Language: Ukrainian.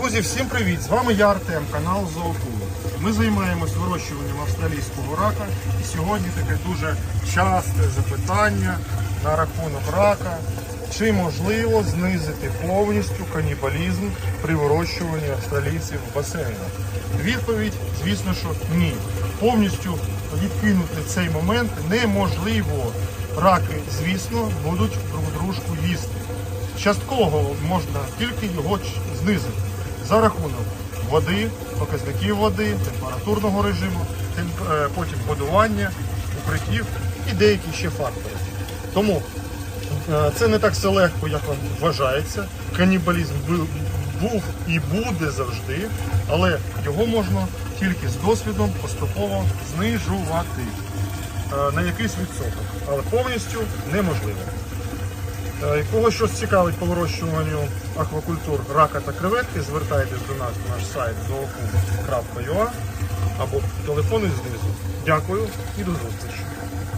Друзі, всім привіт! З вами я Артем, канал Зоокул. Ми займаємось вирощуванням австралійського рака. І сьогодні таке дуже часте запитання на рахунок рака. Чи можливо знизити повністю канібалізм при вирощуванні австралійців в басейнах? Відповідь, звісно, що ні. Повністю відкинути цей момент неможливо. Раки, звісно, будуть друг дружку їсти. Частково можна тільки його знизити за рахунок води, показників води, температурного режиму, е, потім годування, укриттів і деякі ще фактори. Тому е, це не так все легко, як вам вважається. Канібалізм був і буде завжди, але його можна тільки з досвідом поступово знижувати е, на якийсь відсоток, але повністю неможливо. Е, Кого щось цікавить по вирощуванню аквакультур рака та креветки, звертайтесь до нас на наш сайт zooku.ua або телефони знизу. Дякую і до зустрічі.